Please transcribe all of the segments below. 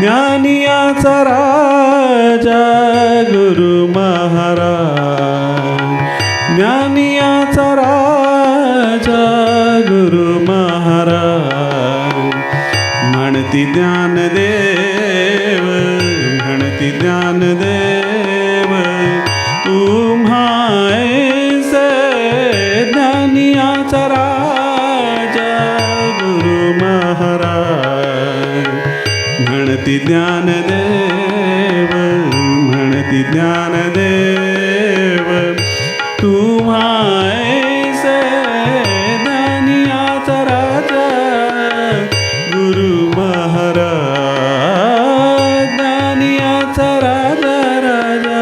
ज्ञानियाचा राजा गुरु महाराज म्हणती ज्ञानदेव म्हणती ज्ञानदेव तुम्हायसे ज्ञानियाचा राजा गुरु महाराज म्हणती ज्ञानदेव म्हणती ज्ञानदेव तुम्हायसे ज्ञानियाचा ज्ञानियाचा राजा राजा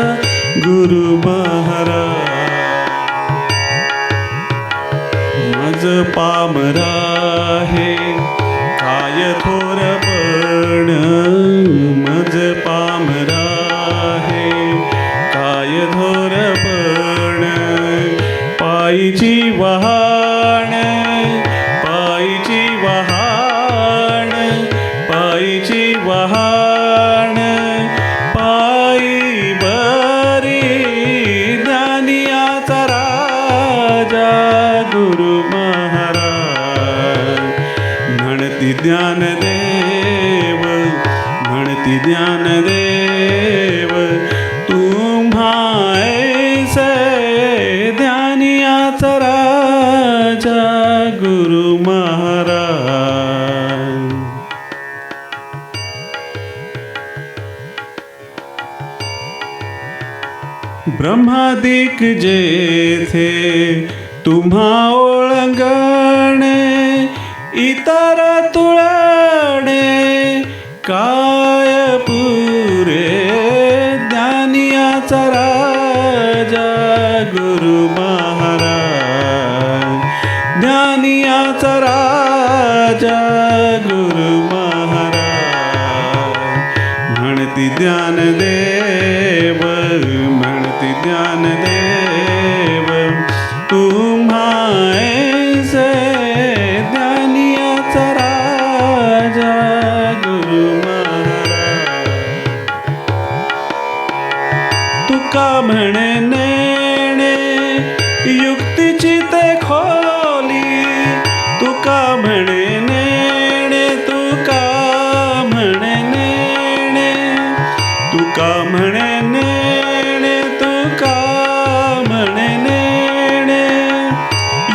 गुरु महाराज. मज पामरा हे काय थोरपण मज पामरा हे काय थोरपण पायची वहा राजा गुरु महाराज. म्हणती ज्ञानदेव म्हणती ज्ञानदेव तुम्हायसे ज्ञानियाचा राजा गुरु महाराज. ब्रह्मादिक जेथे तुम्हा ओळंगणे इतर तुळणे काय पुरे ज्ञानियाचा राजा गुरु महाराज. ज्ञानियाचा राजा गुरु महाराज. म्हणती ज्ञान दे का म्हणे नेणे तुका म्हणे नेणे?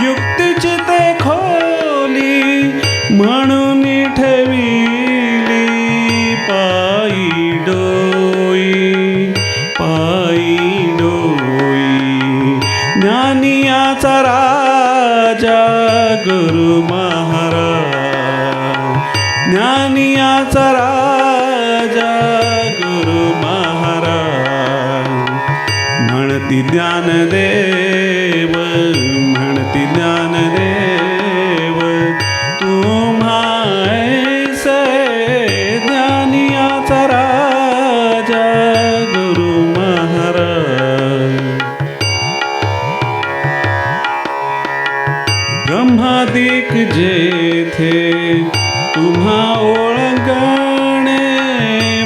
युक्तीची ते खोली म्हणून ठेविली पायी डोई पायी डोई. ज्ञानियाचा राजा गुरु महाराज ज्ञानियाचा राजा म्हणती ज्ञानदेव म्हणती ज्ञानदेव तुम्हा ज्ञानियाचा राजा गुरु महाराज. ब्रह्मादिक जेथे तुम्हा ओळंगणे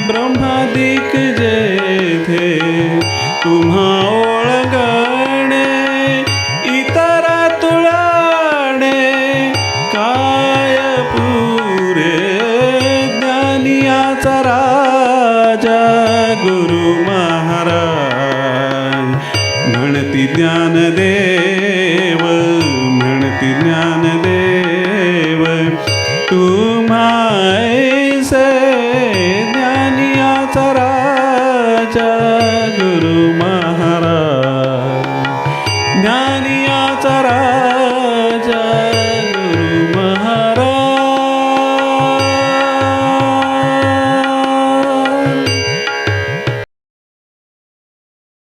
ब्रह्मादिक जेथे तुम्हा ज्ञानदेव म्हणती ज्ञानदेव तुम्हायसे ज्ञानियाचा राजा